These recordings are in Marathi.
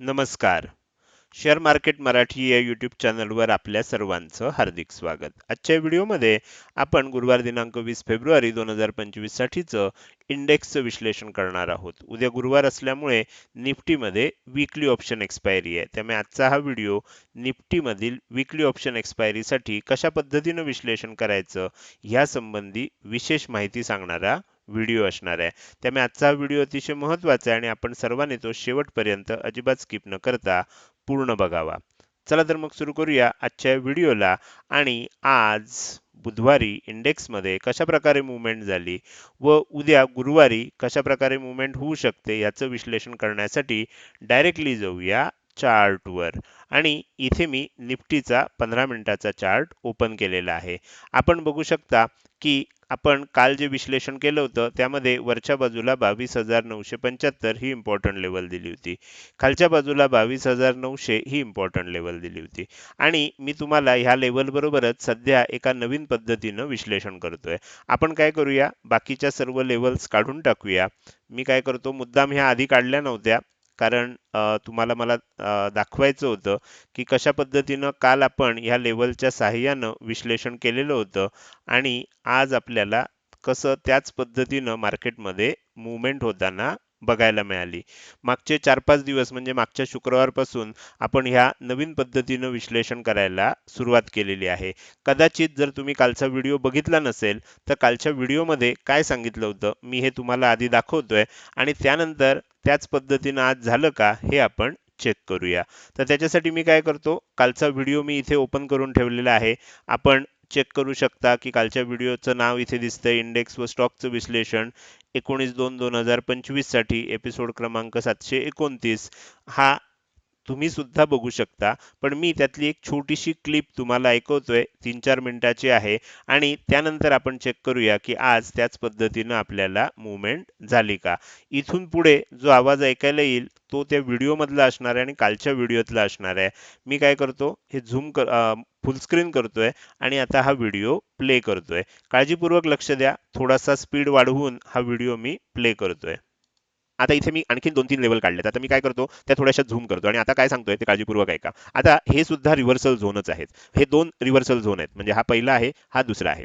नमस्कार. शेअर मार्केट मराठी या यूट्यूब चॅनलवर आपल्या सर्वांचं हार्दिक स्वागत. आजच्या व्हिडिओमध्ये आपण गुरुवार दिनांक वीस फेब्रुवारी दोन हजार पंचवीससाठीचं इंडेक्सचं विश्लेषण करणार आहोत. उद्या गुरुवार असल्यामुळे निफ्टीमध्ये विकली ऑप्शन एक्सपायरी आहे. त्यामुळे आजचा हा व्हिडिओ निफ्टीमधील विकली ऑप्शन एक्सपायरीसाठी कशा पद्धतीनं विश्लेषण करायचं ह्यासंबंधी विशेष माहिती सांगणारा व्हिडिओ असणार आहे. त्यामुळे आजचा हा व्हिडिओ अतिशय महत्त्वाचा आहे आणि आपण सर्वांनी तो शेवटपर्यंत अजिबात स्किप न करता पूर्ण बघावा. चला तर मग सुरू करूया आजच्या व्हिडिओला. आणि आज बुधवारी इंडेक्समध्ये कशा प्रकारे मुवमेंट झाली व उद्या गुरुवारी कशा प्रकारे मुवमेंट होऊ शकते याचं विश्लेषण करण्यासाठी डायरेक्टली जाऊया चार्टवर. आणि इथे मी निफ्टीचा पंधरा मिनिटाचा चार्ट ओपन केलेला आहे. आपण बघू शकता की आपण काल जे विश्लेषण केलं होतं त्यामध्ये वरच्या बाजूला बावीस हजार नऊशे पंच्याहत्तर ही इम्पॉर्टंट लेवल दिली होती. खालच्या बाजूला बावीस हजार नऊशे ही इम्पॉर्टंट लेवल दिली होती. आणि मी तुम्हाला ह्या लेवलबरोबरच सध्या एका नवीन पद्धतीनं विश्लेषण करतोय. आपण काय करूया? बाकीच्या सर्व लेवल्स काढून टाकूया. मी काय करतो? मुद्दाम ह्या आधी काढल्या नव्हत्या. कारण तुम्हाला मला दाखवायचं होतं की कशा पद्धतीनं काल आपण ह्या लेवलच्या साह्यानं विश्लेषण केलेलं होतं आणि आज आपल्याला कसं त्याच पद्धतीनं मार्केटमध्ये मुवमेंट होताना बघायला मिळाली. मागचे चार पाच दिवस म्हणजे मागच्या शुक्रवारपासून आपण ह्या नवीन पद्धतीनं विश्लेषण करायला सुरुवात केलेली आहे. कदाचित जर तुम्ही कालचा व्हिडिओ बघितला नसेल तर कालच्या व्हिडिओमध्ये काय सांगितलं होतं मी हे तुम्हाला आधी दाखवतोय आणि त्यानंतर त्याच पद्धतीनं आज झालं का हे आपण चेक करूया. तर त्याच्यासाठी मी काय करतो कालचा व्हिडिओ मी इथे ओपन करून ठेवलेला आहे. आपण चेक करू शकता की कालच्या व्हिडिओचं नाव इथे दिसतंय इंडेक्स व स्टॉकचं विश्लेषण. एकोणीस दोन दोन हजार पंचवीससाठी एपिसोड क्रमांक सातशे एकोणतीस. हा तुम्ही सुद्धा बघू शकता. पण मी त्यातली एक छोटीशी क्लिप तुम्हाला ऐकवतोय. तीन चार मिनिटाची आहे. आणि त्यानंतर आपण चेक करूया की आज त्याच पद्धतीनं आपल्याला मुवमेंट झाली का? इथून पुढे जो आवाज ऐकायला येईल तो त्या व्हिडिओमधला असणार आहे आणि कालच्या व्हिडिओतला असणार आहे. मी काय करतो? हे झूम कर फुल स्क्रीन करतोय आणि आता हा व्हिडिओ प्ले करतोय. काळजीपूर्वक लक्ष द्या. थोडासा स्पीड वाढवून हा व्हिडिओ मी प्ले करतोय. आता इथे मी आणखी दोन तीन लेवल काढलेत. आता मी काय करतो? त्या थोड्याशा झूम करतो. आणि आता काय सांगतोय ते काळजीपूर्वक ऐका. आता हे सुद्धा रिव्हर्सल झोनच आहेत. हे दोन रिव्हर्सल झोन आहेत. म्हणजे हा पहिला आहे हा दुसरा आहे.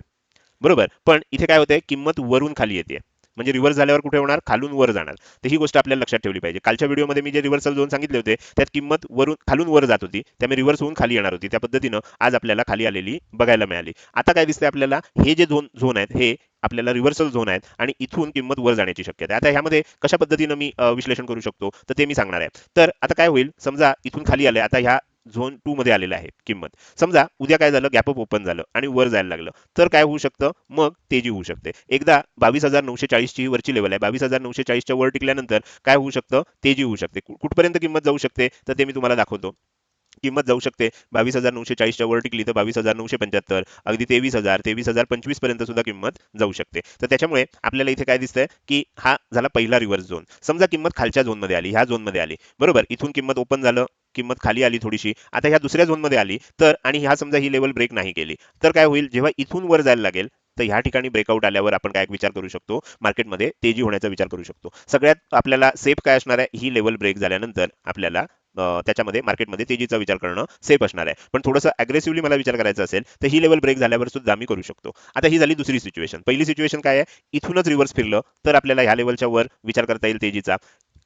बरोबर? पण इथे काय होतंय? किंमत वरून खाली येते. म्हणजे रिव्हर्स झाल्यावर कुठे होणार? खालून वर जाणार. तर ही गोष्ट आपल्याला लक्षात ठेवली पाहिजे. कालच्या व्हिडिओमध्ये मी जे रिव्हर्सल झोन सांगितले होते त्यात किंमत वरून खालून वर जात होती. त्यामुळे रिव्हर्स होऊन खाली येणार होती. त्या पद्धतीनं आज आपल्याला खाली आलेली बघायला मिळाली. आता काय दिसतंय आपल्याला? हे जे झोन झोन आहेत हे आपल्याला रिव्हर्सल झोन आहेत आणि इथून किंमत वर जाण्याची शक्यता आहे. आता ह्यामध्ये कशा पद्धतीनं मी विश्लेषण करू शकतो? तर ते मी सांगणार आहे. तर आता काय होईल? समजा इथून खाली आले आता ह्या झोन टू मध्ये आलेलं आहे किंमत. समजा उद्या काय झालं? गॅपअप ओपन झालं आणि वर जायला लागलं. तर काय होऊ शकतं? मग तेजी होऊ शकते. एकदा बावीस हजार नऊशे चाळीसची वरची लेवल आहे. बावीस हजार नऊशे चाळीसच्या वर टिकल्यानंतर काय होऊ शकतं? तेजी होऊ शकते. कुठपर्यंत किंमत जाऊ शकते? तर ते मी तुम्हाला दाखवतो. किंमत जाऊ शकते. बावीस हजार नऊशे चाळीसच्या वर टिकली तर बावीस हजार नऊशे पंच्याहत्तर. अगदी तेवीस हजार तेवीस हजार पंचवीसपर्यंत सुद्धा किंमत जाऊ शकते. तर त्याच्यामुळे आपल्याला इथे काय दिसतंय? की हा झाला पहिला रिव्हर्स झोन समजा किंमत खालच्या झोनमध्ये आली ह्या झोनमध्ये आली. बरोबर? इथून किंमत ओपन झालं किंमत खाली आली थोडीशी. आता ह्या दुसऱ्या झोनमध्ये आली तर आणि ह्या समजा ही लेवल ब्रेक नाही केली तर काय होईल? जेव्हा इथून वर जायला लागेल तर ह्या ठिकाणी ब्रेकआउट आल्यावर आपण काय विचार करू शकतो? मार्केटमध्ये तेजी होण्याचा विचार करू शकतो. सगळ्यात आपल्याला सेफ काय असणार आहे? ही लेवल ब्रेक झाल्यानंतर आपल्याला त्याच्यामध्ये मार्केटमध्ये तेजीचा विचार करणं सेफ असणार आहे. पण थोडंसं अग्रेसिव्हली मला विचार करायचा असेल तर ही लेवल ब्रेक झाल्यावर सुद्धा मी करू शकतो. आता ही झाली दुसरी सिच्युएशन पहिली सिच्युएशन काय आहे? इथूनच रिव्हर्स फिरलं तर आपल्याला ह्या लेवलच्या वर विचार करता येईल तेजीचा.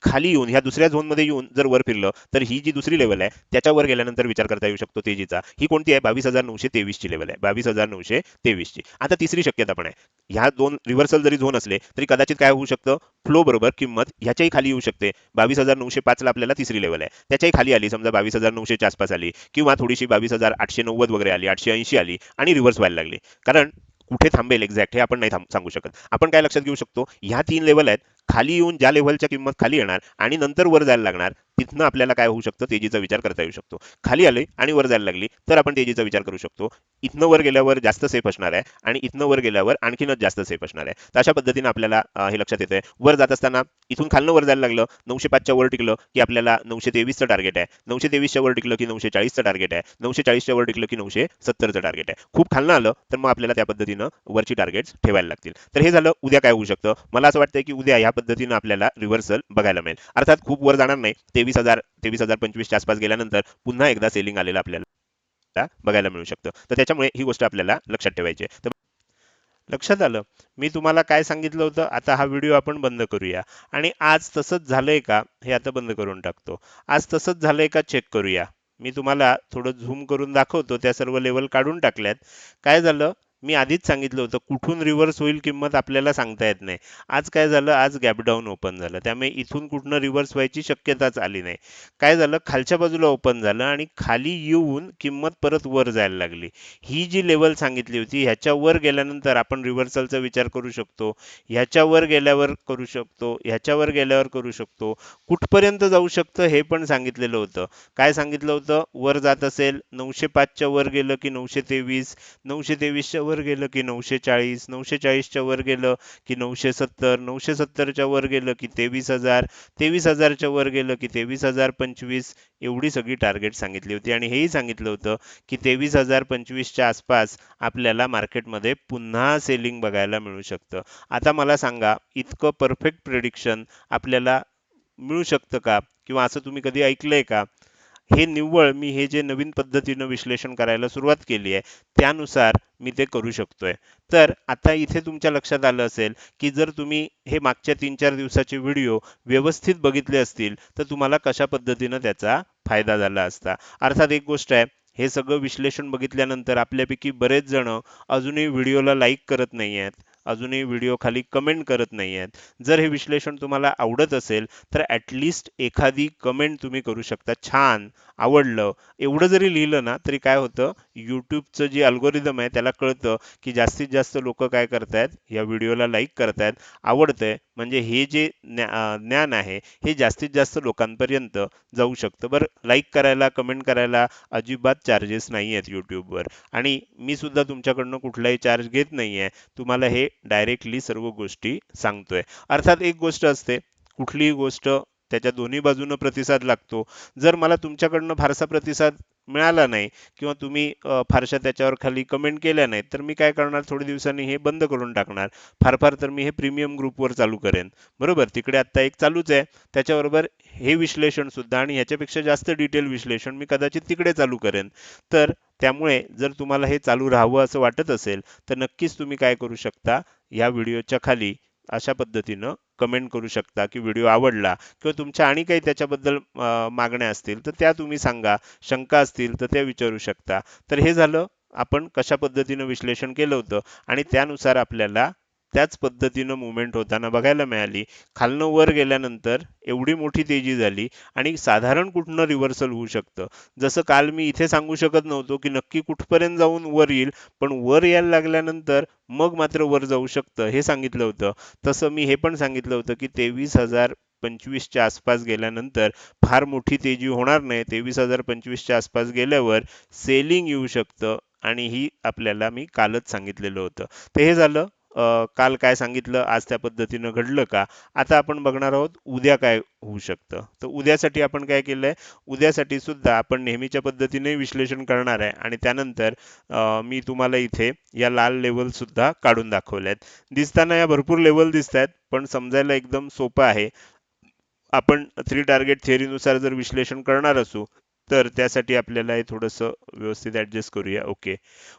खाली येऊन ह्या दुसऱ्या झोनमध्ये येऊन जर वर फिरलं तर ही जी दुसरी लेवल आहे त्याच्यावर गेल्यानंतर विचार करता येऊ शकतो तेजीचा. ही कोणती आहे? बावीस हजार नऊशे तेवीसची लेवल आहे. बावीस हजार नऊशे तेवीसची. आता तिसरी शक्यता पण आहे. ह्या दोन रिव्हर्सल जरी झोन असले तरी कदाचित काय होऊ शकतं? फ्लो बरोबर किंमत ह्याच्याही खाली येऊ शकते. बावीस हजार नऊशे पाचला आपल्याला तिसरी लेवल आहे. त्याच्याही खाली आली समजा बावीस हजार नऊशेच्या आसपास आली किंवा थोडीशी बावीस हजार आठशे नव्वद वगैरे आली आठशे ऐंशी आली आणि रिव्हर्स व्हायला लागली. कारण कुठे थांबेल एक्झॅक्ट हे आपण नाही थांब सांगू शकत. आपण काय लक्षात घेऊ शकतो? ह्या तीन लेवल आहेत खाली येऊन ज्या लेव्हलच्या किंमत खाली येणार आणि नंतर वर जायला लागणार तिथनं आपल्याला काय होऊ शकतं? तेजीचा विचार करता येऊ शकतो. खाली आले आणि वर जायला लागली तर आपण तेजीचा विचार करू शकतो. इथनं वर गेल्यावर जास्त सेफ असणार आहे आणि इथनं वर गेल्यावर आणखीनच जास्त सेफ असणार आहे. तर अशा पद्धतीने आपल्याला हे लक्षात येतं वर जात असताना इथून खालनं वर जायला लागलं नऊशे पाचच्या वर टिकलं की आपल्याला नऊशे तेवीसचं टार्गेट आहे. नऊशे तेवीसच्या वर टिकलं की नऊशे चाळीसचं टार्गेट आहे. नऊशे चाळीसच्या वर टिकलं की नऊशे सत्तरचं टार्गेट आहे. खूप खालनं आलं तर मग आपल्याला त्या पद्धतीनं वरची टार्गेट्स ठेवायला लागतील. तर हे झालं उद्या काय होऊ शकतं? मला असं वाटतं की उद्या या पद्धतीनं आपल्याला रिव्हर्सल बघायला मिळेल. अर्थात खूप वर जाणार नाही तेवीस हजार तेवीस हजार पंचवीसच्या आसपास गेल्यानंतर पुन्हा एकदा सेलिंग आलेलं आपल्याला बघायला मिळू शकतं. तर त्याच्यामुळे ही गोष्ट आपल्याला लक्षात ठेवायची आहे. तर लक्षात आलं. मी तुम्हाला काय सांगितलं होतं? आता हा व्हिडिओ आपण बंद करूया. आणि आज तसंच झालंय का? हे आता बंद करून टाकतो. आज तसंच झालंय का? चेक करूया. मी तुम्हाला थोडं झूम करून दाखवतो. त्या सर्व लेवल काढून टाकल्यात. काय झालं? मी आधीच सांगितलं होतं कुठून रिव्हर्स होईल किंमत आपल्याला सांगता येत नाही. आज काय झालं? आज गॅप डाऊन ओपन झालं. त्यामुळे इथून कुठनं रिव्हर्स व्हायची शक्यताच आली नाही. काय झालं? खालच्या बाजूला ओपन झालं आणि खाली येऊन किंमत परत वर जायला लागली. ही जी लेवल सांगितली होती ह्याच्यावर गेल्यानंतर आपण रिव्हर्सलचा विचार करू शकतो. ह्याच्यावर गेल्यावर करू शकतो. ह्याच्यावर गेल्यावर करू शकतो. कुठपर्यंत जाऊ शकतं हे पण सांगितलेलं होतं. काय सांगितलं होतं? वर जात असेल नऊशे पाचच्या वर गेलं की नऊशे तेवीस. नऊशे तेवीसच्या वर गेलं की नऊशे चाळीस नऊशे चाळीसच्या वर गेलं की नऊशे सत्तर नऊशे सत्तरच्या वर गेलं की तेवीस हजार तेवीस हजारच्या वर गेलं की तेवीस हजार पंचवीस एवढी सगळी टार्गेट सांगितली होती. आणि हेही सांगितलं होतं की तेवीस हजार पंचवीसच्या आसपास आपल्याला मार्केटमध्ये पुन्हा सेलिंग बघायला मिळू शकतं. आता मला सांगा इतकं परफेक्ट प्रिडिक्शन आपल्याला मिळू शकतं का? किंवा असं तुम्ही कधी ऐकलंय का? हे निव्वळ मी हे जे नवीन पद्धतीनं विश्लेषण करायला सुरुवात केली आहे त्यानुसार मी ते करू शकतोय. तर आता इथे तुमच्या लक्षात आलं असेल की जर तुम्ही हे मागच्या तीन चार दिवसाचे व्हिडिओ व्यवस्थित बघितले असतील तर तुम्हाला कशा पद्धतीनं त्याचा फायदा झाला असता. अर्थात एक गोष्ट आहे हे सगळं विश्लेषण बघितल्यानंतर आपल्यापैकी बरेच जण अजूनही व्हिडिओला लाईक करत नाही आहेत अजूनही व्हिडिओ खाली कमेंट करत नाही आहेत जर हे विश्लेषण तुम्हाला आवडत असेल तर ॲटलिस्ट एखादी कमेंट तुम्ही करू शकता. छान आवडलं. एवढं जरी लिहिलं ना तरी काय होतं? यूट्यूबचं जे अल्गोरिदम आहे त्याला कळतं की जास्तीत जास्त लोक काय करतायत? या व्हिडिओला लाईक करतायत. आवडतंय. म्हणजे हे जे ज्ञान आहे हे जास्तीत जास्त लोकांपर्यंत जाऊ शकतं. बरं लाईक करायला कमेंट करायला अजिबात चार्जेस नाही आहेत यूट्यूबवर आणि मी सुद्धा तुमच्याकडनं कुठलाही चार्ज घेत नाही आहे तुम्हाला हे डायरेक्टली सर्व गोष्टी सांगतोय. अर्थात एक गोष्ट असते कुठलीही गोष्ट त्याच्या दोन्ही बाजूनं प्रतिसाद लागतो. जर मला तुमच्याकडनं फारसा प्रतिसाद मिळाला नाही किंवा तुम्ही फारशा त्याच्यावर खाली कमेंट केल्या नाही तर मी काय करणार? थोड्या दिवसांनी हे बंद करून टाकणार. फार फार तर मी हे प्रीमियम ग्रुपवर चालू करेन. बरोबर? तिकडे आत्ता एक चालूच आहे. त्याच्याबरोबर हे विश्लेषण सुद्धा आणि ह्याच्यापेक्षा जास्त डिटेल विश्लेषण मी कदाचित तिकडे चालू करेन. तर त्यामुळे जर तुम्हाला हे चालू राहावं असं वाटत असेल तर नक्कीच तुम्ही काय करू शकता? या व्हिडिओच्या खाली अशा पद्धतीनं कमेंट करू शकता की व्हिडिओ आवडला किंवा तुमच्या आणि काही त्याच्याबद्दल मागण्या असतील तर त्या तुम्ही सांगा. शंका असतील तर त्या विचारू शकता. तर हे झालं. आपण कशा पद्धतीनं विश्लेषण केलं होतं आणि त्यानुसार आपल्याला त्याच पद्धतीनं मुवमेंट होताना बघायला मिळाली. खालनं वर गेल्यानंतर एवढी मोठी तेजी झाली आणि साधारण कुठनं रिव्हर्सल होऊ शकतं? जसं काल मी इथे सांगू शकत नव्हतो की नक्की कुठपर्यंत जाऊन वर येईल पण वर यायला लागल्यानंतर मग मात्र वर जाऊ शकतं हे सांगितलं होतं. तसं मी हे पण सांगितलं होतं की तेवीस हजार पंचवीसच्या आसपास गेल्यानंतर फार मोठी तेजी होणार नाही. तेवीस हजार पंचवीसच्या आसपास गेल्यावर सेलिंग येऊ शकतं आणि ही आपल्याला मी कालच सांगितलेलं होतं. तर हे झालं. काल काय सांगितलं आज त्या पद्धतीनं घडलं का? आता आपण बघणार आहोत उद्या काय होऊ शकतं. तर उद्यासाठी आपण काय केलंय? उद्यासाठी सुद्धा आपण नेहमीच्या पद्धतीने विश्लेषण करणार आहे आणि त्यानंतर मी तुम्हाला इथे या लाल लेवल सुद्धा काढून आहेत दिसताना या भरपूर लेवल दिसत आहेत पण समजायला एकदम सोपं आहे. आपण थ्री टार्गेट थिअरीनुसार जर विश्लेषण करणार असू तर त्यासाठी आपल्याला हे थोडंसं व्यवस्थित ॲडजस्ट करूया. ओके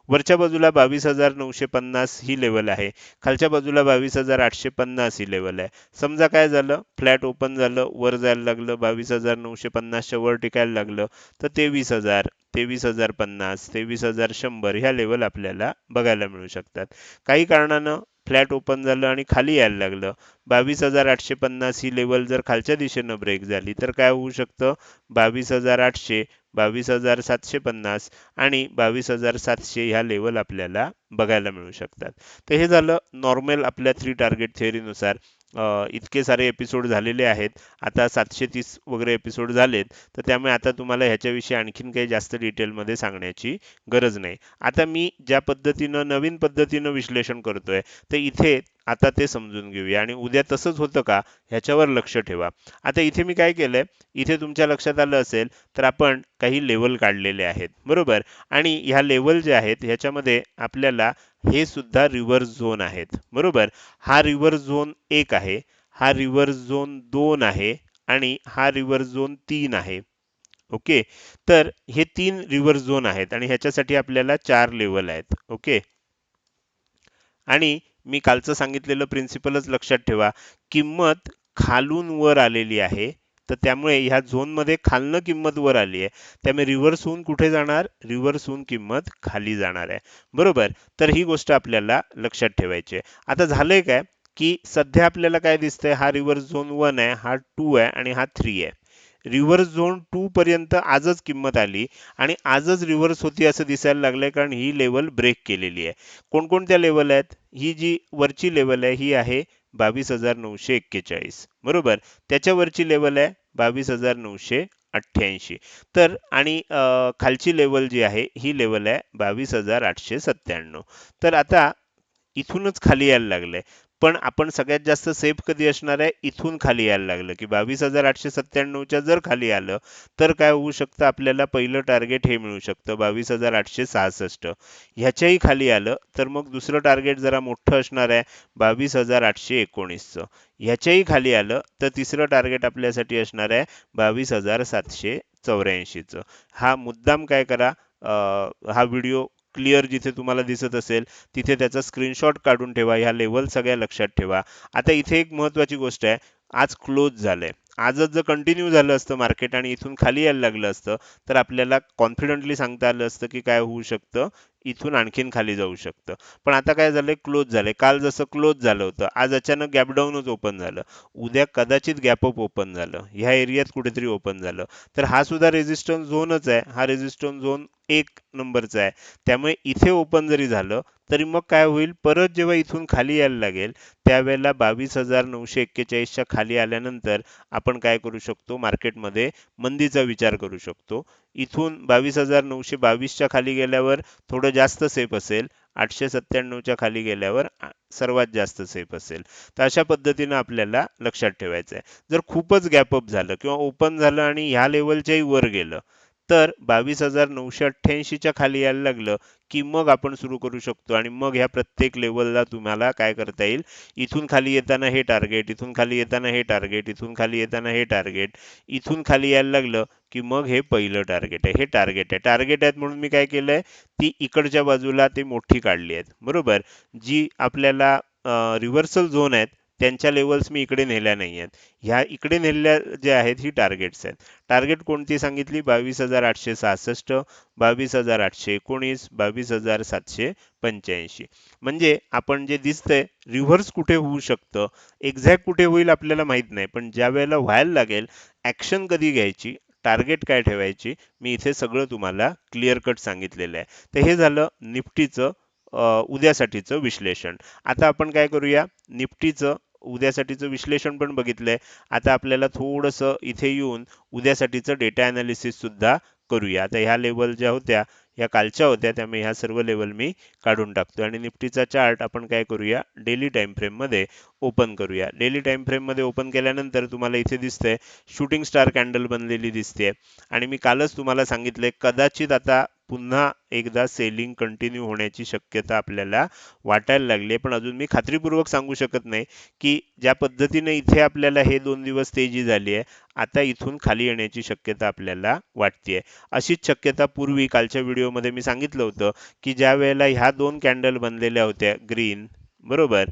वरच्या बाजूला बावीस हजार नऊशे पन्नास ही लेवल आहे. खालच्या बाजूला बावीस हजार आठशे पन्नास ही लेवल आहे. समजा काय झालं? फ्लॅट ओपन झालं वर जायला लागलं बावीस हजार नऊशे पन्नासच्या वर टिकायला लागलं तर तेवीस हजार तेवीस हजार पन्नास तेवीस हजार शंभर ह्या लेवल आपल्याला बघायला मिळू शकतात. काही कारणानं फ्लॅट ओपन झालं आणि खाली यायला लागलं. बावीस हजार आठशे पन्नास ही लेवल जर खालच्या दिशेनं ब्रेक झाली तर काय होऊ शकतं? बावीस हजार आठशे बावीस हजार सातशे पन्नास आणि बावीस हजार सातशे ह्या लेवल आपल्याला बघायला मिळू शकतात. तर हे झालं नॉर्मल आपल्या थ्री टार्गेट थिअरीनुसार इतके सारे एपिसोड झालेले आहेत. आता सातशे तीस वगैरे एपिसोड झालेत. तर त्यामुळे आता तुम्हाला ह्याच्याविषयी आणखीन काही जास्त डिटेलमध्ये सांगण्याची गरज नाही. आता मी ज्या पद्धतीनं नवीन पद्धतीनं विश्लेषण करतोय तर इथे आता ते समजून घेऊया. आणि उद्या तसंच होतं का ह्याच्यावर लक्ष ठेवा. आता इथे मी काय केलंय इथे तुमच्या लक्षात आलं असेल तर आपण काही लेवल काढलेले आहेत. बरोबर? आणि ह्या लेवल जे आहेत ह्याच्यामध्ये आपल्याला हे सुद्धा रिव्हर्स झोन आहेत. बरोबर? हा रिव्हर्स झोन एक आहे हा रिव्हर्स झोन दोन आहे आणि हा रिव्हर्स झोन तीन आहे. ओके? तर हे तीन रिव्हर्स झोन आहेत आणि ह्याच्यासाठी आपल्याला चार लेवल आहेत. ओके? आणि मी कालचं सांगितलेलं प्रिन्सिपलच लक्षात ठेवा. किंमत खालून वर आलेली आहे तर त्यामुळे ह्या झोनमध्ये खालनं किंमत वर आली आहे. त्यामुळे रिव्हर्स होऊन कुठे जाणार? रिव्हर्स होऊन किंमत खाली जाणार आहे. बरोबर? तर ही गोष्ट आपल्याला लक्षात ठेवायची आहे. आता झालंय काय? की सध्या आपल्याला काय दिसतंय? हा रिव्हर्स झोन वन आहे हा टू आहे आणि हा थ्री आहे. रिव्हर्स झोन टू पर्यंत आजच किंमत आली आणि आजच रिव्हर्स होती असं दिसायला लागलंय कारण ही लेवल ब्रेक केलेली आहे. कोणकोणत्या लेवल आहेत? ही जी वरची लेवल आहे ही आहे बावीस हजार नऊशे एक्केचाळीस. बरोबर? त्याच्यावरची लेवल आहे बावीस हजार नऊशे अठ्ठ्याऐंशी. तर आणि खालची लेवल जी आहे ही लेवल आहे बावीस हजार आठशे सत्त्याण्णव. तर आता इथूनच खाली यायला लागलंय. पण आपण सगळ्यात जास्त सेफ कधी असणार आहे? इथून खाली यायला लागलं. की बावीस हजार आठशे सत्त्याण्णवच्या जर खाली आलं तर काय होऊ शकतं? आपल्याला पहिलं टार्गेट हे मिळू शकतं. बावीस हजार आठशे सहासष्ट. ह्याच्याही खाली आलं तर मग दुसरं टार्गेट जरा मोठं असणार आहे. बावीस हजार आठशे एकोणीसचं. ह्याच्याही खाली आलं तर तिसरं टार्गेट आपल्यासाठी असणार आहे बावीस हजार सातशे चौऱ्याऐंशीचं. हा मुद्दाम काय करा? हा व्हिडिओ क्लिअर जिथे तुम्हाला दिसत असेल तिथे त्याचा स्क्रीनशॉट काढून ठेवा ह्या लेवल सगळ्या लक्षात ठेवा. आता इथे एक महत्वाची गोष्ट आहे आज क्लोज झालंय. आजच जर कंटिन्यू झालं असतं मार्केट आणि इथून खाली यायला लागलं असतं तर आपल्याला कॉन्फिडंटली सांगता आलं असतं की काय होऊ शकतं. इथून आणखीन खाली जाऊ शकतं. पण आता काय झालंय? क्लोज झालंय. काल जसं क्लोज झालं होतं आज अचानक गॅपडाऊनच ओपन झालं. उद्या कदाचित गॅपअप ओपन झालं. ह्या एरियात कुठेतरी ओपन झालं. तर हा सुद्धा रेजिस्टन्स झोनच आहे. हा रेजिस्टन्स झोन एक नंबरचा आहे. त्यामुळे इथे ओपन जरी झालं तरी मग काय होईल? परत जेव्हा इथून खाली यायला लागेल त्यावेळेला बावीस हजार नऊशे एक्केचाळीसच्या खाली आल्यानंतर आपण काय करू शकतो? मार्केटमध्ये मंदीचा विचार करू शकतो. इथून बावीस हजार नऊशे बावीसच्या खाली गेल्यावर थोडं जास्त सेफ असेल. आठशे सत्त्याण्णवच्या खाली गेल्यावर सर्वात जास्त सेफ असेल. तर अशा पद्धतीनं आपल्याला लक्षात ठेवायचं आहे जर खूपच गॅपअप झालं किंवा ओपन झालं आणि ह्या लेवलच्याही वर गेलं तर बावीस हजार नऊशे अठ्ठ्याऐंशीच्या खाली यायला लागलं की मग आपण सुरू करू शकतो आणि मग ह्या प्रत्येक लेवलला तुम्हाला काय करता येईल? इथून खाली येताना हे टार्गेट इथून खाली येताना हे टार्गेट इथून खाली येताना हे टार्गेट इथून खाली यायला लागलं की मग हे पहिलं टार्गेट आहे. हे टार्गेट आहे. टार्गेट आहेत म्हणून मी काय केलं आहे ती इकडच्या बाजूला ते मोठी काढली आहेत. बरोबर? जी आपल्याला रिव्हर्सल झोन आहेत त्यांच्या लेवल्स मी इकडे नेल्या नाही आहेत ह्या इकडे नेलेल्या ज्या आहेत ही टार्गेट्स आहेत. टार्गेट कोणती सांगितली? बावीस हजार आठशे सहासष्ट बावीस हजार आठशे एकोणीस बावीस हजार सातशे पंच्याऐंशी. म्हणजे आपण जे दिसतंय रिव्हर्स कुठे होऊ शकतं? एक्झॅक्ट कुठे होईल आपल्याला माहीत नाही. पण ज्या वेळेला व्हायला लागेल ॲक्शन कधी घ्यायची? टार्गेट काय ठेवायची? मी इथे सगळं तुम्हाला क्लिअर कट सांगितलेलं आहे. तर हे झालं निफ्टीचं उद्यासाठीचं विश्लेषण. आता आपण काय करूया? निफ्टीचं उद्यासाठीचं विश्लेषण पण बघितलंय. आता आपल्याला थोडंसं इथे येऊन उद्यासाठीचं डेटा अनालिसिस सुद्धा करूया. आता ह्या लेवल ज्या होत्या ह्या कालच्या होत्या त्यामुळे ह्या सर्व लेवल मी काढून टाकतो आणि निफ्टीचा चार्ट आपण काय करूया? डेली टाइम फ्रेममध्ये ओपन करूया. डेली टाइम फ्रेममध्ये ओपन केल्यानंतर तुम्हाला इथे दिसतंय शूटिंग स्टार कॅन्डल बनलेली दिसते आणि मी कालच तुम्हाला सांगितले कदाचित आता पुन्हा एकदा सेलिंग कंटिन्यू होण्याची शक्यता आपल्याला वाटायला लागली आहे. पण अजून मी खात्रीपूर्वक सांगू शकत नाही की ज्या पद्धतीने इथे आपल्याला हे दोन दिवस तेजी झाली आहे आता इथून खाली येण्याची शक्यता आपल्याला वाटते अशीच शक्यता पूर्वी कालच्या व्हिडिओमध्ये मी सांगितलं होतं की ज्या वेळेला ह्या दोन कॅन्डल बनलेल्या होत्या ग्रीन बरोबर?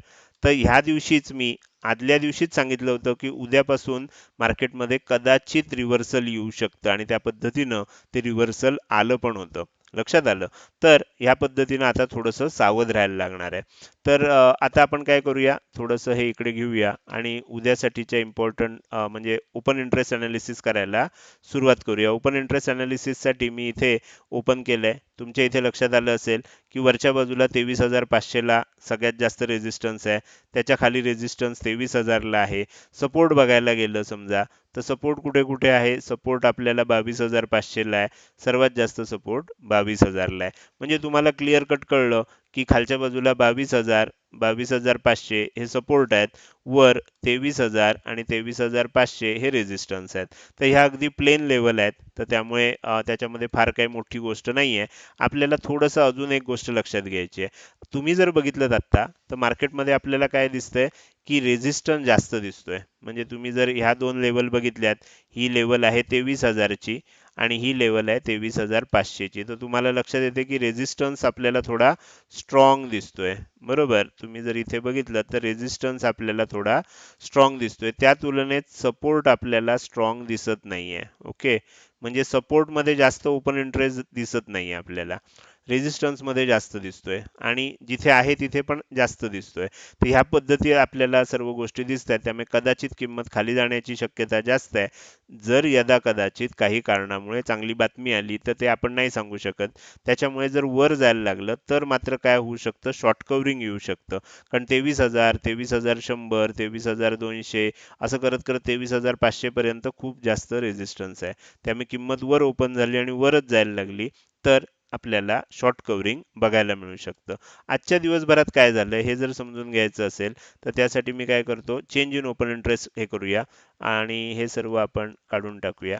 तर ह्या दिवशीच मी आदल्या दिवशीच सांगितलं होतं की उद्यापासून मार्केटमध्ये कदाचित रिव्हर्सल येऊ शकतं आणि त्या पद्धतीनं ते रिव्हर्सल आलं पण होतं. लक्षात आलं. तर ह्या पद्धतीनं आता थोडंसं सावध राहायला लागणार आहे. तर आता आपण काय करूया? थोडंसं हे इकडे घेऊया आणि उद्यासाठीच्या इम्पॉर्टंट म्हणजे ओपन इंटरेस्ट अनालिसिस करायला सुरुवात करूया. ओपन इंटरेस्ट अनालिसिससाठी मी इथे ओपन केलं आहे तुमच्या इथे लक्षात आलं असेल की वरच्या बाजूला तेवीस हजार पाचशेला सगळ्यात जास्त रेझिस्टन्स आहे. त्याच्याखाली रेजिस्टन्स तेवीस हजारला आहे. सपोर्ट बघायला गेलं समजा तर सपोर्ट कुठे कुठे आहे? सपोर्ट आपल्याला बावीस हजार पाचशेला आहे. सर्वात जास्त सपोर्ट बावीस हजारला आहे. म्हणजे तुम्हाला क्लिअर कट कळलं. की खालच्या बाजूला बावीस हजार बावीस हजार पाचशे हे सपोर्ट आहेत. वर तेवीस हजार आणि तेवीस हजार पाचशे हे रेझिस्टन्स आहेत. तर ह्या अगदी प्लेन लेवल आहेत. तर त्यामुळे त्याच्यामध्ये फार काही मोठी गोष्ट नाही आहे आपल्याला थोडंसं अजून एक गोष्ट लक्षात घ्यायची आहे. तुम्ही जर बघितलं आत्ता तर मार्केटमध्ये आपल्याला काय दिसतंय? की रेझिस्टन्स जास्त दिसतोय. म्हणजे तुम्ही जर ह्या दोन लेवल बघितल्यात ही लेवल आहे तेवीस हजारची. आणि ही लेवल आहे तेवीस हजार पाचशेची. तर तुम्हाला लक्षात येते की रेजिस्टन्स आपल्याला थोडा स्ट्रॉंग दिसतोय. बरोबर? तुम्ही जर इथे बघितलं तर रेजिस्टन्स आपल्याला थोडा स्ट्रॉंग दिसतोय. त्या तुलनेत सपोर्ट आपल्याला स्ट्रॉंग दिसत नाहीये. ओके म्हणजे सपोर्टमध्ये जास्त ओपन इंटरेस्ट दिसत नाहीये आपल्याला. रेझिस्टन्समध्ये जास्त दिसतोय. आणि जिथे आहे तिथे पण जास्त दिसतोय. तर ह्या पद्धती आपल्याला सर्व गोष्टी दिसत आहेत त्यामुळे कदाचित किंमत खाली जाण्याची शक्यता जास्त आहे. जर यदा कदाचित काही कारणामुळे चांगली बातमी आली तर ते आपण नाही सांगू शकत. त्याच्यामुळे जर वर जायला लागलं तर मात्र काय होऊ शकतं? शॉर्ट कवरिंग येऊ शकतं. कारण तेवीस हजार तेवीस हजार शंभर तेवीस हजार दोनशे असं करत करत तेवीस हजार पाचशेपर्यंत खूप जास्त रेझिस्टन्स आहे. त्यामुळे किंमत वर ओपन झाली आणि वरच जायला लागली तर आपल्याला शॉर्ट कव्हरिंग बघायला मिळू शकतं. आजच्या दिवसभरात काय झालं हे जर समजून घ्यायचं असेल तर त्यासाठी मी काय करतो चेंज इन ओपन इंटरेस्ट हे करूया आणि हे सर्व आपण काढून टाकूया.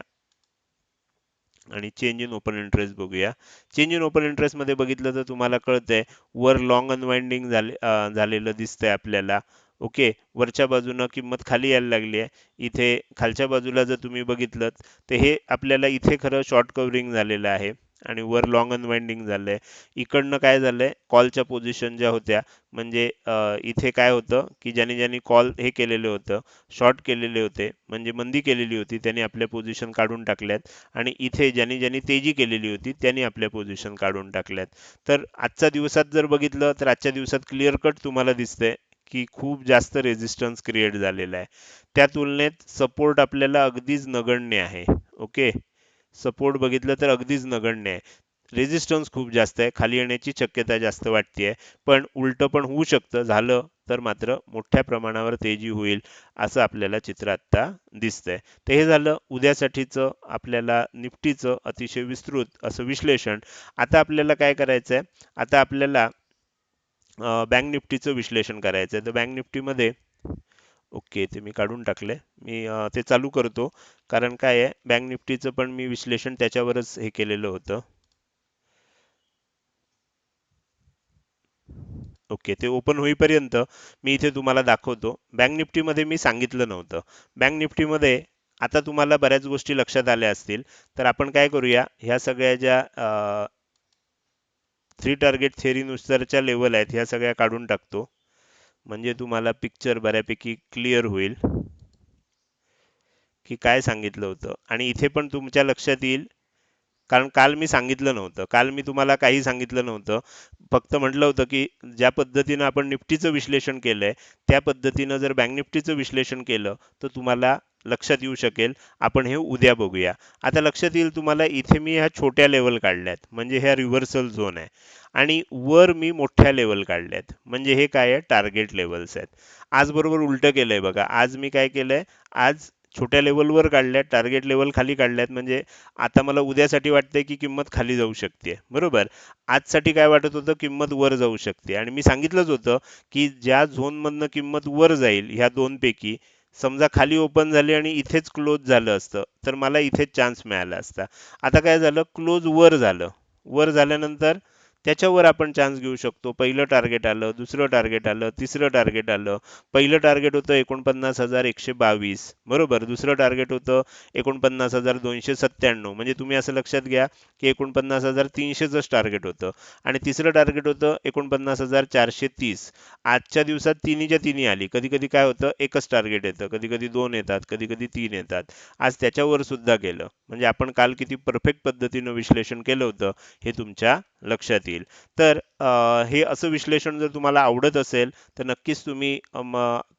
आणि चेंज इन ओपन इंटरेस्ट बघूया. चेंज इन ओपन इंटरेस्टमध्ये बघितलं तर तुम्हाला कळतंय वर लॉंग अनवाइंडिंग झाले झालेलं दिसतंय आपल्याला. ओके? वरच्या बाजूनं किंमत खाली यायला लागली आहे. इथे खालच्या बाजूला जर तुम्ही बघितलं तर हे आपल्याला इथे खरं शॉर्ट कव्हरिंग झालेलं आहे. आणि वर लॉंग अनवाइंडिंग झालंय. इकडनं काय झालंय? कॉलच्या पोझिशन ज्या होत्या म्हणजे इथे काय होतं की ज्यांनी ज्यांनी कॉल हे केलेलं होतं शॉर्ट केलेले होते म्हणजे मंदी केलेली होती त्यांनी आपल्या पोझिशन काढून टाकल्यात. आणि इथे ज्यांनी ज्यांनी तेजी केलेली होती त्यांनी आपल्या पोझिशन काढून टाकल्यात. तर आजच्या दिवसात जर बघितलं तर आजच्या दिवसात क्लिअर कट तुम्हाला दिसतंय की खूप जास्त रेझिस्टन्स क्रिएट झालेला आहे. त्या तुलनेत सपोर्ट आपल्याला अगदीच नगण्य आहे. ओके सपोर्ट बघितलं तर अगदीच नगण्य आहे. रेजिस्टन्स खूप जास्त आहे. खाली येण्याची शक्यता जास्त वाटते पण उलटं पण होऊ शकतं. झालं तर मात्र मोठ्या प्रमाणावर तेजी होईल असं आपल्याला चित्र आत्ता दिसतंय. तर हे झालं उद्यासाठीचं आपल्याला निफ्टीचं अतिशय विस्तृत असं विश्लेषण. आता आपल्याला काय करायचं आहे आता आपल्याला बँक निफ्टीचं विश्लेषण करायचं आहे तर बँक निफ्टीमध्ये ओके ते मी काढून टाकले मी ते चालू करतो. कारण काय आहे बँक निफ्टीचं पण मी विश्लेषण त्याच्यावरच हे केलेलं होतं. ओके ते ओपन होईपर्यंत मी इथे तुम्हाला दाखवतो. बँक निफ्टीमध्ये मी सांगितलं नव्हतं. बँक निफ्टीमध्ये आता तुम्हाला बऱ्याच गोष्टी लक्षात आल्या असतील. तर आपण काय करूया ह्या सगळ्या ज्या थ्री टार्गेट थेअरीनुसारच्या लेवल आहेत ह्या सगळ्या काढून टाकतो. म्हणजे तुम्हाला पिक्चर बऱ्यापैकी क्लिअर होईल. की काय सांगितलं होतं. आणि इथे पण तुमच्या लक्षात येईल. कारण काल मी सांगितलं नव्हतं. काल मी तुम्हाला काही सांगितलं नव्हतं. फक्त म्हटलं होतं की ज्या पद्धतीनं आपण निफ्टीचं विश्लेषण केलंय त्या पद्धतीनं जर बँक निफ्टीचं विश्लेषण केलं तर तुम्हाला लक्षात येऊ शकेल. आपण हे उद्या बघूया. आता लक्षात येईल तुम्हाला इथे मी ह्या छोट्या लेवल काढल्यात. म्हणजे ह्या रिव्हर्सल झोन आहे. आणि वर मी मोठ्या लेवल काढल्यात. म्हणजे हे काय आहे? टार्गेट लेवल्स आहेत. आज बरोबर उलटं केलंय बघा. आज मी काय केलंय? आज छोट्या लेवलवर काढल्यात. टार्गेट लेवल खाली काढल्यात. म्हणजे आता मला उद्यासाठी वाटतंय की किंमत खाली जाऊ शकते बरोबर? आजसाठी काय वाटत होतं? किंमत वर जाऊ शकते आणि मी सांगितलंच होतं की ज्या झोनमधनं किंमत वर जाईल ह्या दोन पैकी समजा खाली ओपन झाली आणि इथेच क्लोज झालं असतं तर मला इथेच चान्स मिळाला असता. आता काय झालं? क्लोज वर झालं. वर झाल्यानंतर त्याच्यावर आपण चान्स घेऊ शकतो. पहिलं टार्गेट आलं दुसरं टार्गेट आलं तिसरं टार्गेट आलं. पहिलं टार्गेट होतं एकोणपन्नास हजार एकशे बावीस बरोबर? दुसरं टार्गेट होतं एकोणपन्नास हजार दोनशे सत्त्याण्णव. म्हणजे तुम्ही असं लक्षात घ्या की एकोणपन्नास हजार तीनशेचंच टार्गेट होतं. आणि तिसरं टार्गेट होतं एकोणपन्नास हजार चारशे तीस. आजच्या दिवसात तिन्हीच्या तिन्ही आली. कधी कधी काय होतं? एकच टार्गेट येतं. कधी कधी दोन येतात कधी कधी तीन येतात. आज त्याच्यावर सुद्धा गेलं. म्हणजे आपण काल किती परफेक्ट पद्धतीनं विश्लेषण केलं होतं हे तुमच्या लक्षात येईल. तर हे असं विश्लेषण जर तुम्हाला आवडत असेल तर नक्कीच तुम्ही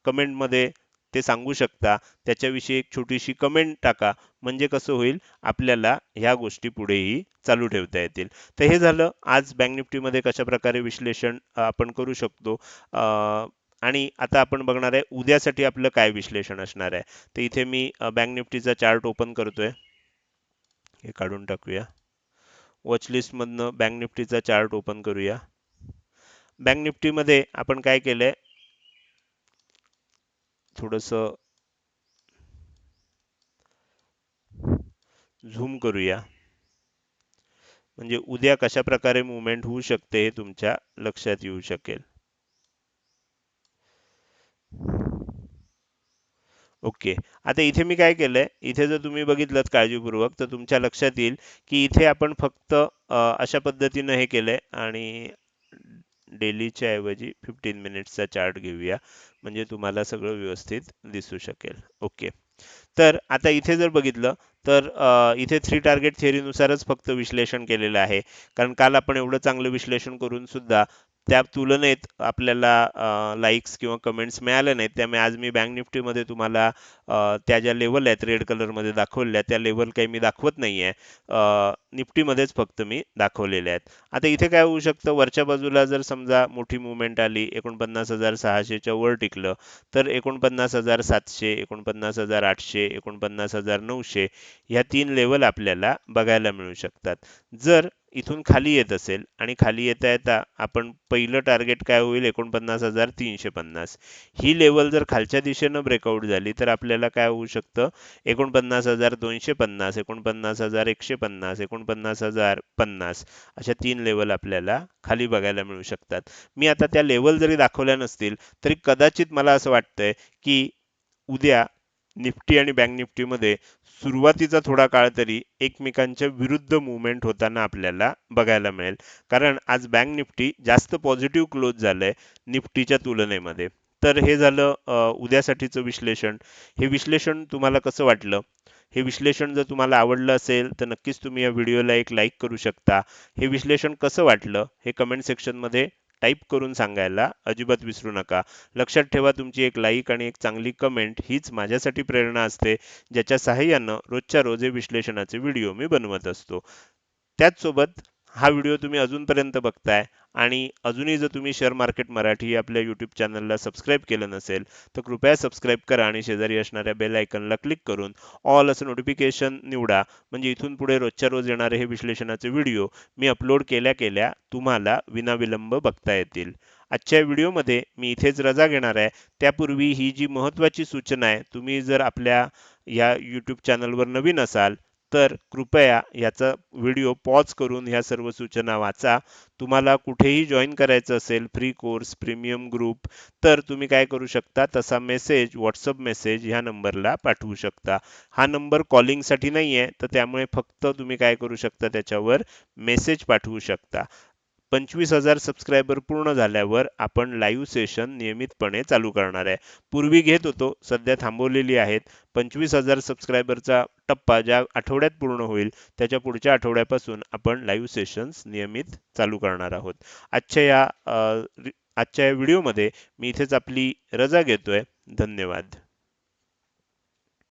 कमेंटमध्ये ते सांगू शकता. त्याच्याविषयी एक छोटीशी कमेंट टाका. म्हणजे कसं होईल आपल्याला ह्या गोष्टी पुढेही चालू ठेवता येतील. तर हे झालं. आज बँक निफ्टीमध्ये कशा प्रकारे विश्लेषण आपण करू शकतो? आणि आता आपण बघणार आहे उद्यासाठी आपलं काय विश्लेषण असणार आहे? तर इथे मी बँक निफ्टीचा चार्ट ओपन करतोय. हे काढून टाकूया. वॉचलिस्टमधनं बँक निफ्टीचा चार्ट ओपन करूया. बँक निफ्टीमध्ये आपण काय केलंय? थोडंसं झूम करूया. म्हणजे उद्या कशा प्रकारे मुवमेंट होऊ शकते हे तुमच्या लक्षात येऊ शकेल. ओके. आता इथे मी काय केलंय? इथे जर तुम्ही बघितलं काळजीपूर्वक तर तुमच्या लक्षात येईल की इथे आपण फक्त अशा पद्धतीनं हे केलंय आणि डेलीच्या ऐवजी फिफ्टीन मिनिट्सचा चार्ट घेऊया. म्हणजे तुम्हाला सगळं व्यवस्थित दिसू शकेल. ओके. तर आता इथे जर बघितलं तर इथे थ्री टार्गेट थिअरीनुसारच फक्त विश्लेषण केलेलं आहे. कारण काल आपण एवढं चांगलं विश्लेषण करून सुद्धा त्या तुलनेत आपल्याला लाईक्स किंवा कमेंट्स मिळाल्या नाहीत. त्यामुळे आज मी बँक निफ्टीमध्ये तुम्हाला त्या ज्या लेवल आहेत रेड कलरमध्ये दाखवल्या त्या लेवल काही मी दाखवत नाही आहे निफ्टीमध्येच फक्त मी दाखवलेले आहेत. आता इथे काय होऊ शकतं? वरच्या बाजूला जर समजा मोठी मुवमेंट आली एकोणपन्नास हजार सहाशेच्या वर टिकलं तर एकोणपन्नास हजार सातशे एकोणपन्नास हजार आठशे एकोणपन्नास हजार नऊशे ह्या तीन लेवल आपल्याला बघायला मिळू शकतात. जर इथून खाली येत असेल आणि खाली येता येता आपण पहिलं टार्गेट काय होईल? एकोणपन्नास हजार तीनशे पन्नास. ही लेवल जर खालच्या दिशेनं ब्रेकआउट झाली तर आपल्याला काय होऊ शकतं? एकोणपन्नास हजार दोनशे पन्नास एकोणपन्नास हजार एकशे पन्नास एकोणपन्नास हजार पन्नास अशा तीन लेवल आपल्याला खाली बघायला मिळू शकतात. मी आता त्या लेवल जरी दाखवल्या नसतील तरी कदाचित मला असं वाटतंय की उद्या निफ्टी आणि बँक निफ्टीमध्ये सुरुवातीचा थोडा काळ तरी एकमेकांच्या विरुद्ध मुवमेंट होताना आपल्याला बघायला मिळेल. कारण आज बँक निफ्टी जास्त पॉझिटिव्ह क्लोज झालंय निफ्टीच्या तुलनेमध्ये. तर हे झालं उद्यासाठीचं विश्लेषण. हे विश्लेषण तुम्हाला कसं वाटलं? हे विश्लेषण जर तुम्हाला आवडलं असेल तर नक्कीच तुम्ही या व्हिडिओला एक लाईक करू शकता. हे विश्लेषण कसं वाटलं हे कमेंट सेक्शनमध्ये टाईप करून सांगायला अजिबात विसरू नका. लक्षात ठेवा तुमची एक लाईक आणि एक चांगली कमेंट हीच माझ्यासाठी प्रेरणा असते ज्याच्या सहाय्यानं रोजच्या रोज हे विश्लेषणाचे व्हिडिओ मी बनवत असतो. त्याचसोबत हा व्हिडिओ तुम्ही अजूनपर्यंत बघताय आणि अजूनही जर तुम्ही शेअर मार्केट मराठी आपल्या यूट्यूब चॅनलला सबस्क्राईब केलं नसेल तर कृपया सबस्क्राईब करा आणि शेजारी असणाऱ्या बेल आयकनला क्लिक करून ऑल असं नोटिफिकेशन निवडा. म्हणजे इथून पुढे रोजच्या रोज येणारे हे विश्लेषणाचे व्हिडिओ मी अपलोड केल्या केल्या तुम्हाला विनाविलंब बघता येतील. आजच्या व्हिडिओमध्ये मी इथेच रजा घेणार आहे. त्यापूर्वी ही जी महत्त्वाची सूचना आहे तुम्ही जर आपल्या या यूट्यूब चॅनलवर नवीन असाल तर कृपया याचा व्हिडिओ पॉज करून ह्या सर्व सूचना वाचा. तुम्हाला कुठेही जॉईन करायचं असेल फ्री कोर्स प्रीमियम ग्रुप तर तुम्ही काय करू शकता तसा मेसेज व्हॉट्सअप मेसेज ह्या नंबरला पाठवू शकता. हा नंबर कॉलिंगसाठी नाही आहे तर त्यामुळे फक्त तुम्ही काय करू शकता त्याच्यावर मेसेज पाठवू शकता. पंचवीस हजार सबस्क्रायबर पूर्ण झाल्यावर आपण लाईव्ह सेशन नियमितपणे चालू करणार आहे. पूर्वी घेत होतो सध्या थांबवलेली आहेत. पंचवीस हजार सबस्क्रायबरचा टप्पा ज्या आठवड्यात पूर्ण होईल त्याच्या पुढच्या आठवड्यापासून आपण लाईव्ह सेशन्स नियमित चालू करणार आहोत. आजच्या या आजच्या या व्हिडिओमध्ये मी इथेच आपली रजा घेतोय. धन्यवाद.